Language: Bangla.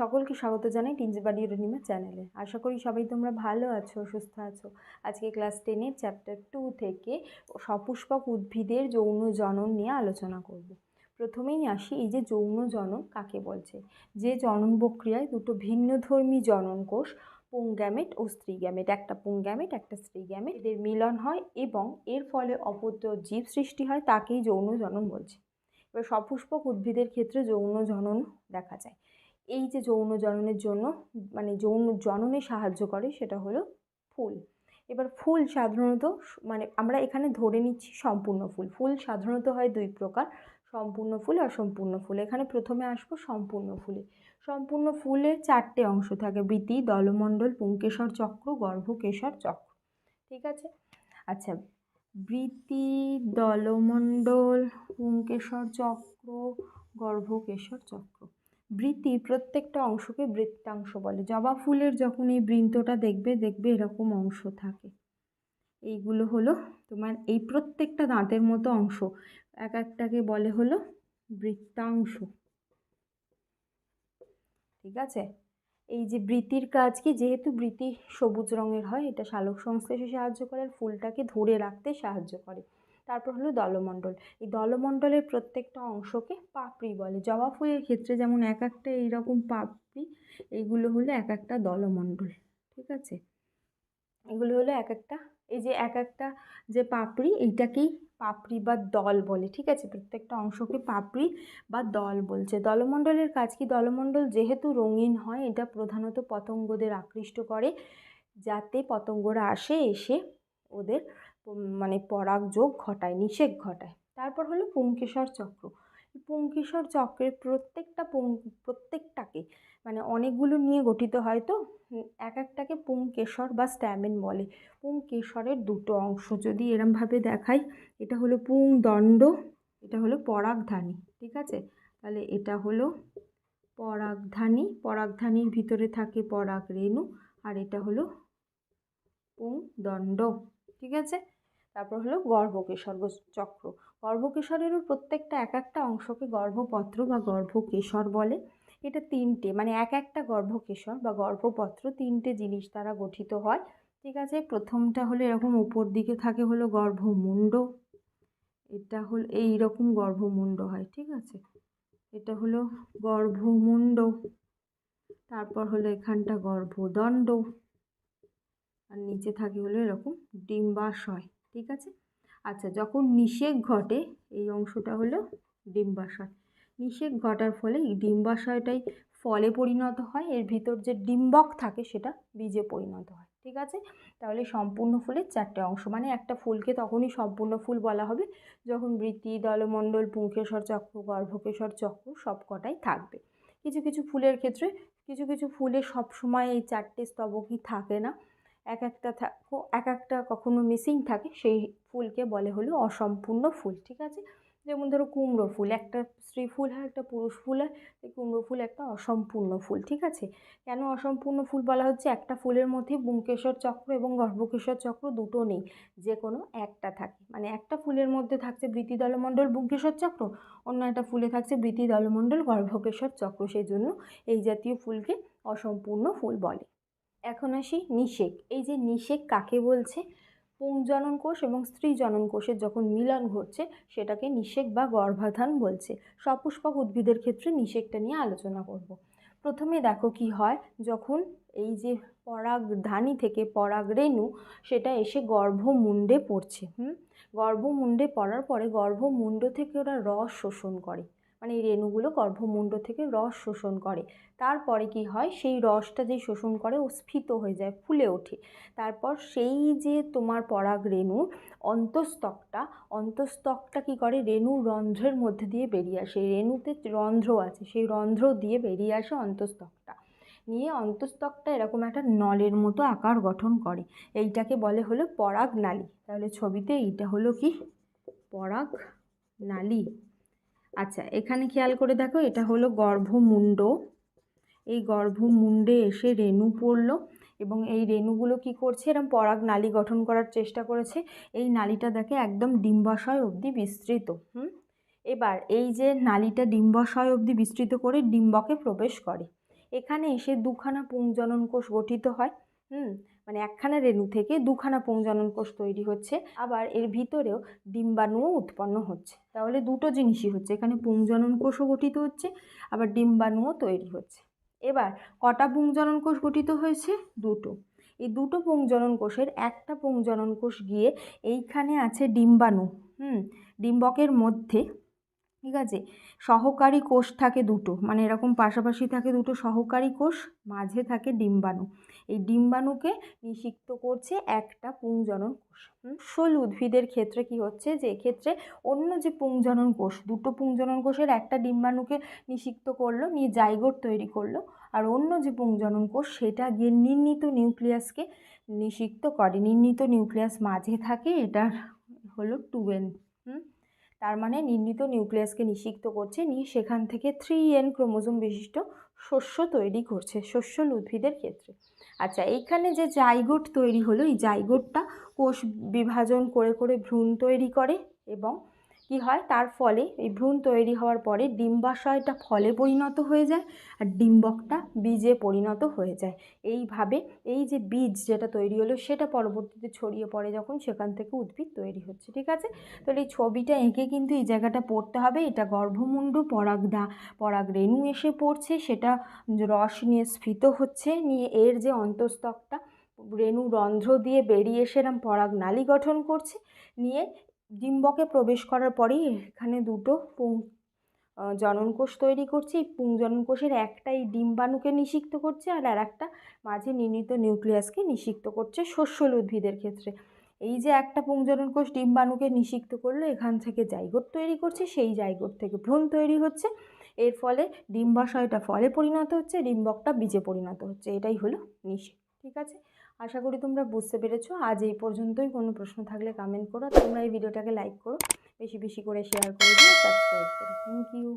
সকলকে স্বাগত জানাই টিনজিবাড়ি রনিমা চ্যানেলে। আশা করি সবাই তোমরা ভালো আছো, সুস্থ আছো। আজকে ক্লাস টেনের চ্যাপ্টার টু থেকে সপুষ্পক উদ্ভিদের যৌন জনন নিয়ে আলোচনা করব। প্রথমেই আসি, এই যে যৌন জনন কাকে বলছে? যে জনন প্রক্রিয়ায় দুটো ভিন্নধর্মী জনন কোষ পুংগ্যামেট ও স্ত্রী গ্যামেট একটা পুংগ্যামেট একটা স্ত্রী গ্যামেট এদের মিলন হয় এবং এর ফলে অপত্য জীব সৃষ্টি হয়, তাকেই যৌন জনন বলছে। এবার সপুষ্পক উদ্ভিদের ক্ষেত্রে যৌন জনন দেখা যায়। এই যে যৌন জননের জন্য মানে যৌন জননে সাহায্য করে সেটা হলো ফুল। এবার ফুল সাধারণত মানে আমরা এখানে ধরে নিচ্ছি সম্পূর্ণ ফুল। ফুল সাধারণত হয় দুই প্রকার, সম্পূর্ণ ফুল অসম্পূর্ণ ফুল। এখানে প্রথমে আসব সম্পূর্ণ ফুলে। সম্পূর্ণ ফুলের চারটে অংশ থাকে বৃতি দলমণ্ডল পুংকেশর চক্র, গর্ভকেশর চক্র। ঠিক আছে? আচ্ছা বৃতি দলমণ্ডল পুংকেশর চক্র, গর্ভকেশর চক্র। বৃত্তির প্রত্যেকটা অংশকে বৃত্তাংশ বলে। জবা ফুলের যখন এই বৃন্তটা দেখবে দেখবে এরকম অংশ থাকে। এইগুলো হলো তোমার এই প্রত্যেকটা দাঁতের মতো অংশ। এক একটাকে বলে হলো বৃত্তাংশ। ঠিক আছে? এই যে বৃত্তির কাজ কি? যেহেতু বৃত্তি সবুজ রঙের হয়, এটা শালক সংশ্লেষে সাহায্য করে আর ফুলটাকে ধরে রাখতে সাহায্য করে। তারপর হলো দলমণ্ডল। এই দলমণ্ডলের প্রত্যেকটা অংশকে পাপড়ি বলে। জবা ফুলের ক্ষেত্রে যেমন এক একটা এইরকম পাপড়ি, এইগুলো হলো এক একটা দলমণ্ডল, ঠিক আছে? এগুলো হলো এক একটা, এই যে এক একটা যে পাপড়ি, এইটাকেই পাপড়ি বা দল বলে, ঠিক আছে? প্রত্যেকটা অংশকে পাপড়ি বা দল বলছে। দলমণ্ডলের কাজ কি? দলমণ্ডল যেহেতু রঙিন হয়, এটা প্রধানত পতঙ্গদের আকৃষ্ট করে, যাতে পতঙ্গরা আসে, এসে ওদের মানে পরাগ যোগ ঘটায়, নিষেক ঘটায়। তারপর হলো পুংকেশর চক্র। পুংকেশর চক্রের প্রত্যেকটা পুং, প্রত্যেকটাকে মানে অনেকগুলো নিয়ে গঠিত হয় তো এক একটাকে পুংকেশর বা স্ট্যামেন বলে। পুংকেশরের দুটো অংশ যদি এরমভাবে দেখাই, এটা হলো পুং দণ্ড এটা হলো পরাগধানী, ঠিক আছে? তাহলে এটা হলো পরাগধানী, পরাগধানীর ভিতরে থাকে পরাগ রেণু, আর এটা হলো পুং দণ্ড ঠিক আছে? তারপর হলো গর্ভকেশর চক্র। গর্ভকেশরেরও প্রত্যেকটা এক একটা অংশকে গর্ভপত্র বা গর্ভকেশর বলে। এটা তিনটে মানে এক একটা গর্ভকেশর বা গর্ভপত্র তিনটে জিনিস দ্বারা গঠিত হয়। ঠিক আছে, প্রথমটা হলো এরকম উপর দিকে থাকে হলো গর্ভমুণ্ড। এটা হল, এই রকম গর্ভমুণ্ড হয়, ঠিক আছে? এটা হলো গর্ভমুণ্ড। তারপর হলো এখানটা গর্ভদণ্ড। আর নিচে থাকে হলো এরকম ডিম্বাশয়। ঠিক আছে? আচ্ছা যখন নিষেক ঘটে, এই অংশটা হলো ডিম্বাশয়। নিষেক ঘটার ফলে ডিম্বাশয়টাই ফলে পরিণত হয়, এর ভিতর যে ডিম্বক থাকে সেটা বীজে পরিণত হয়, ঠিক আছে? তাহলে সম্পূর্ণ ফুলের চারটে অংশ মানে একটা ফুলকে তখনই সম্পূর্ণ ফুল বলা হবে, যখন বৃত্তি, দলমণ্ডল পুংকেশর চক্র, গর্ভকেশ্বর চক্র সব কটাই থাকবে। কিছু কিছু ফুলের ক্ষেত্রে, কিছু কিছু ফুলে সবসময় এই চারটে স্তবকই থাকে না। এক একটা এক একটা কখনো মিসিং থাকে, সেই ফুলকে বলে হলো অসম্পূর্ণ ফুল, ঠিক আছে? যেমন ধরো কুমড়ো ফুল, একটা স্ত্রী ফুল হয়, একটা পুরুষ ফুল হয় কুমড়ো ফুল একটা অসম্পূর্ণ ফুল, ঠিক আছে? কেন অসম্পূর্ণ ফুল বলা হচ্ছে? একটা ফুলের মধ্যে বুমকেশর চক্র এবং গর্ভকেশ্বর চক্র দুটো নেই যে কোনো একটা থাকে। মানে একটা ফুলের মধ্যে থাকছে বৃতি দলমণ্ডল বুমকেশর চক্র, অন্য একটা ফুলে থাকছে বৃতি দলমণ্ডল গর্ভকেশ্বর চক্র, সেই জন্য এই জাতীয় ফুলকে অসম্পূর্ণ ফুল বলে। এখন আসি নিষেক। এই যে নিষেক কাকে বলছে? পুংজনন কোষ এবং স্ত্রী জনন কোষের যখন মিলন ঘটছে, সেটাকে নিষেক বা গর্ভাধান বলছে। সপুষ্পক উদ্ভিদের ক্ষেত্রে নিষেকটা নিয়ে আলোচনা করব। প্রথমে দেখো কি হয়, যখন এই যে পরাগধানী থেকে পরাগ রেণু, সেটা এসে গর্ভমুণ্ডে পড়ছে, হুম? গর্ভমুণ্ডে পড়ার পরে গর্ভমুণ্ড থেকে ওরা রস শোষণ করে। মানে এই রেণুগুলো গর্ভমুণ্ড থেকে রস শোষণ করে। তারপরে কি হয়? সেই রসটা যে শোষণ করে, ও স্ফীত হয়ে যায়, ফুলে ওঠে। তারপর সেই যে তোমার পরাগ রেণু, অন্তস্তকটা অন্তস্তকটা কি করে? রেণু রন্ধ্রের মধ্যে দিয়ে বেরিয়ে আসে। রেণুতে রন্ধ্র আছে, সেই রন্ধ্র দিয়ে বেরিয়ে আসে অন্তস্তকটা। নিয়ে অন্তস্তকটা এরকম একটা নলের মতো আকার গঠন করে। এইটাকে বলে হলো পরাগ নালী তাহলে ছবিতে এইটা হলো কি? পরাগ নালী আচ্ছা এখানে খেয়াল করে দেখো, এটা হলো গর্ভমুণ্ড। এই গর্ভমুণ্ডে এসে রেণু পড়ল এবং এই রেণুগুলো কি করছে? এরম পরাগ নালী গঠন করার চেষ্টা করেছে। এই নালীটা দেখে একদম ডিম্বাশয় অবধি বিস্তৃত, হুম? এবার এই যে নালীটা ডিম্বাশয় অবধি বিস্তৃত করে ডিম্বকে প্রবেশ করে, এখানে এসে দুখানা পুংজনন কোষ গঠিত হয়। হুম মানে একখানা রেণু থেকে দুখানা পুংজনন কোষ তৈরি হচ্ছে। আবার এর ভিতরেও ডিম্বাণুও উৎপন্ন হচ্ছে। তাহলে দুটো জিনিসই হচ্ছে। এখানে পুংজনন কোষও গঠিত হচ্ছে, আবার ডিম্বাণুও তৈরি হচ্ছে। এবার কটা পুংজনন কোষ গঠিত হয়েছে? দুটো। এই দুটো পুংজনন কোষের একটা পুংজনন কোষ গিয়ে এইখানে আছে ডিম্বাণু। হুম, ডিম্বকের মধ্যে ঠিক আছে? সহকারী কোষ থাকে দুটো মানে এরকম পাশাপাশি থাকে দুটো সহকারী কোষ, মাঝে থাকে ডিম্বাণু। এই ডিম্বাণুকে নিষিক্ত করছে একটা পুংজনন কোষ। শোল উদ্ভিদের ক্ষেত্রে কি হচ্ছে যে, এক্ষেত্রে অন্য যে পুংজনন কোষ, দুটো পুংজনন কোষের একটা ডিম্বাণুকে নিষিক্ত করল, নিয়ে জাইগোট তৈরি করল, আর অন্য যে পুংজনন কোষ, সেটা গিয়ে নির্ণীত নিউক্লিয়াসকে নিষিক্ত করে। নির্ণীত নিউক্লিয়াস মাঝে থাকে, এটার হলো টুবেন হুম? তার মানে নির্ণীত নিউক্লিয়াসকে নিষিক্ত করছে নিয়ে সেখান থেকে থ্রি এন ক্রোমোজোম বিশিষ্ট শস্য তৈরি করছে শস্যল উদ্ভিদের ক্ষেত্রে। আচ্ছা এইখানে যে জাইগোট তৈরি হলো, এই জাইগোটটা কোষ বিভাজন করে করে ভ্রূণ তৈরি করে এবং কি হয়? তার ফলে এই ভ্রূণ তৈরি হওয়ার পরে ডিম্বাশয়টা ফলে পরিণত হয়ে যায় আর ডিম্বকটা বীজে পরিণত হয়ে যায়। এইভাবে এই যে বীজ যেটা তৈরি হলো সেটা পরবর্তীতে ছড়িয়ে পড়ে যখন সেখান থেকে উদ্ভিদ তৈরি হচ্ছে, ঠিক আছে? তাহলে এই ছবিটা এঁকে কিন্তু এই জায়গাটা পড়তে হবে। এটা গর্ভমুণ্ড পরাগদা, পরাগ রেণু এসে পড়ছে। সেটা রস নিয়ে স্ফীত হচ্ছে। নিয়ে এর যে অন্তস্তকটা রেণু রন্ধ্র দিয়ে বেরিয়ে এসে এরম পরাগ নালী গঠন করছে। নিয়ে ডিম্বকে প্রবেশ করার পরেই এখানে দুটো পুং জননকোষ তৈরি করছে। এই পুংজননকোষের একটা এই ডিম্বাণুকে নিষিক্ত করছে আর আর একটা মাঝে নির্ণীত নিউক্লিয়াসকে নিষিক্ত করছে শস্যল উদ্ভিদের ক্ষেত্রে। এই যে একটা পুংজনন কোষ ডিম্বাণুকে নিষিক্ত করল, এখান থেকে জাইগোট তৈরি করছে, সেই জাইগোট থেকে ভ্রূণ তৈরি হচ্ছে। এর ফলে ডিম্বাশয়টা ফলে পরিণত হচ্ছে, ডিম্বকটা বীজে পরিণত হচ্ছে, এটাই হলো নিষেধ, ঠিক আছে? আশা করি তোমরা বুঝতে পেরেছ। আজ এই পর্যন্তই। কোনো প্রশ্ন থাকলে কমেন্ট করো। তোমরা এই ভিডিওটাকে লাইক করো। বেশি বেশি করে শেয়ার করে দিও। সাবস্ক্রাইব করো। Thank you